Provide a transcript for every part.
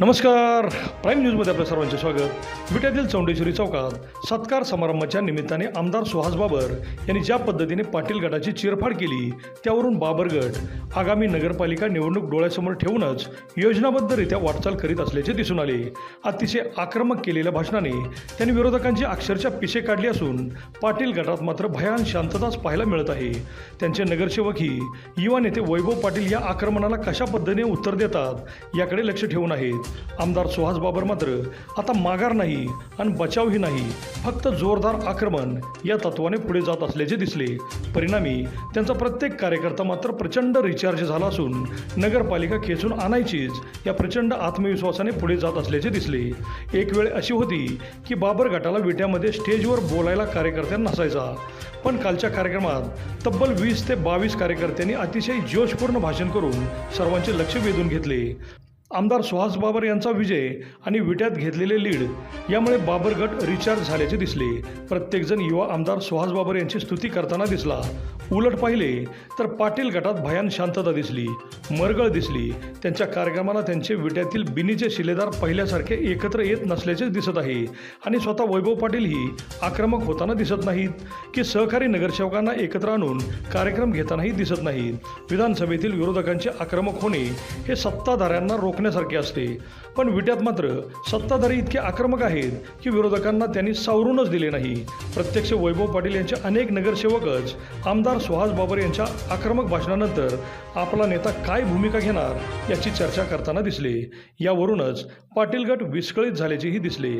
नमस्कार. प्राईम न्यूजमध्ये आपलं सर्वांचे स्वागत. विट्यातील चौंडेश्वरी चौकात सत्कार समारंभाच्या निमित्ताने आमदार सुहास बाबर यांनी ज्या पद्धतीने पाटील गटाची चिरफाड केली त्यावरून बाबर गट आगामी नगरपालिका निवडणूक डोळ्यासमोर ठेवूनच योजनाबद्धरित्या वाटचाल करीत असल्याचे दिसून आले. अतिशय आक्रमक केलेल्या भाषणाने त्यांनी विरोधकांची अक्षरशः पिशे काढली असून पाटील गटात मात्र भयान शांतताच पाहायला मिळत आहे. त्यांचे नगरसेवकही युवा नेते वैभव पाटील या आक्रमणाला कशा पद्धतीने उत्तर देतात याकडे लक्ष ठेवून आहेत. आमदार सुहास बाबर मात्र आता माघार नाही आणि बचावही नाही. फक्त जोरदार आक्रमण या तत्वाने पुढे जात असल्याचे दिसले. परिणामी त्यांचा प्रत्येक कार्यकर्ता मात्र प्रचंड रिचार्ज झाला असून नगरपालिका खेचून आणायचीच या प्रचंड आत्मविश्वासाने पुढे जात असल्याचे दिसले. एक वेळ अशी होती की बाबर गटाला विट्यामध्ये स्टेजवर बोलायला कार्यकर्त्यांना नसायचा. पण कालच्या कार्यक्रमात तब्बल वीस ते बावीस कार्यकर्त्यांनी अतिशय जोशपूर्ण भाषण करून सर्वांचे लक्ष वेधून घेतले. आमदार सुहास बाबर यांचा विजय आणि विट्यात घेतलेले लीड यामुळे बाबर गट रिचार्ज झाल्याचे दिसले. प्रत्येकजण युवा आमदार सुहास बाबर यांची स्तुती करताना दिसला. उलट पाहिले तर पाटील गटात भयान शांतता दिसली मरगळ दिसली. त्यांच्या कार्यक्रमाला त्यांचे विट्यातील बिनीचे शिलेदार पहिल्यासारखे एकत्र येत नसल्याचे दिसत आहे. आणि स्वतः वैभव पाटीलही आक्रमक होताना दिसत नाहीत की सहकारी नगरसेवकांना एकत्र आणून कार्यक्रम घेतानाही दिसत नाहीत. विधानसभेतील विरोधकांचे आक्रमक होणे हे सत्ताधाऱ्यांना रोखण्यासारखी असते. पण विट्यात मात्र सत्ताधारी इतके आक्रमक आहेत की विरोधकांना त्यांनी सावरूनच दिले नाही. प्रत्यक्ष वैभव पाटील यांचे अनेक नगरसेवकच आमदार सुहास बाबर यांच्या आक्रमक भाषणानंतर आपला नेता काय भूमिका घेणार याची चर्चा करताना दिसले. यावरूनच पाटील गट विस्कळीत झाल्याचेही दिसले.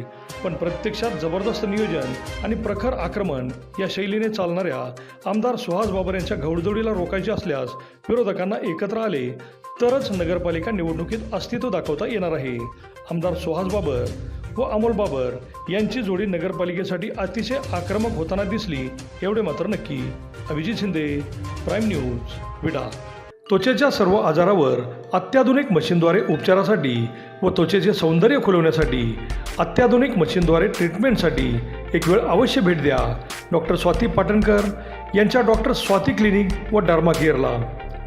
पण प्रत्यक्षात जबरदस्त नियोजन आणि प्रखर आक्रमण या शैलीने चालणाऱ्या आमदार सुहास बाबर यांच्या घौडदौडीला रोखायचे असल्यास विरोधकांना एकत्र आले तरच नगरपालिका निवडणुकीत अस्तित्व दाखवता येणार आहे. आमदार सुहास बाबर व अमोल बाबर यांची जोडी नगरपालिकेसाठी अतिशय आक्रमक होताना दिसली एवढे मात्र नक्की. अभिजित शिंदे प्राईम न्यूज विडा. त्वचेच्या सर्व आजारावर अत्याधुनिक मशीनद्वारे उपचारासाठी व त्वचेचे सौंदर्य खुलवण्यासाठी अत्याधुनिक मशीनद्वारे ट्रीटमेंटसाठी एक वेळ अवश्य भेट द्या. डॉक्टर स्वाती पाटणकर यांच्या डॉक्टर स्वाती क्लिनिक व डार्मा केअरला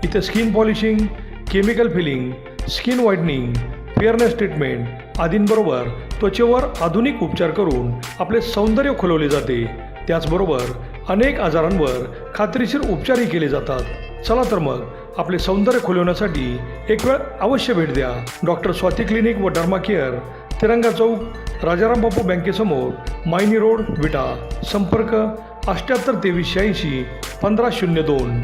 इथे skin polishing chemical filling skin whitening fairness treatment आदींबरोबर त्वचेवर आधुनिक उपचार करून आपले सौंदर्य खुलवले जाते. त्याचबरोबर अनेक आजारांवर खात्रीशीर उपचारही केले जातात. चला तर मग आपले सौंदर्य खुलवण्यासाठी एक वेळ अवश्य भेट द्या. डॉक्टर स्वाती क्लिनिक व डर्मा केअर तिरंगा चौक राजाराम बापू बँकेसमोर मायनी रोड विटा. संपर्क अष्ट्याहत्तर तेवीस शहाऐंशी पंधरा शून्य दोन.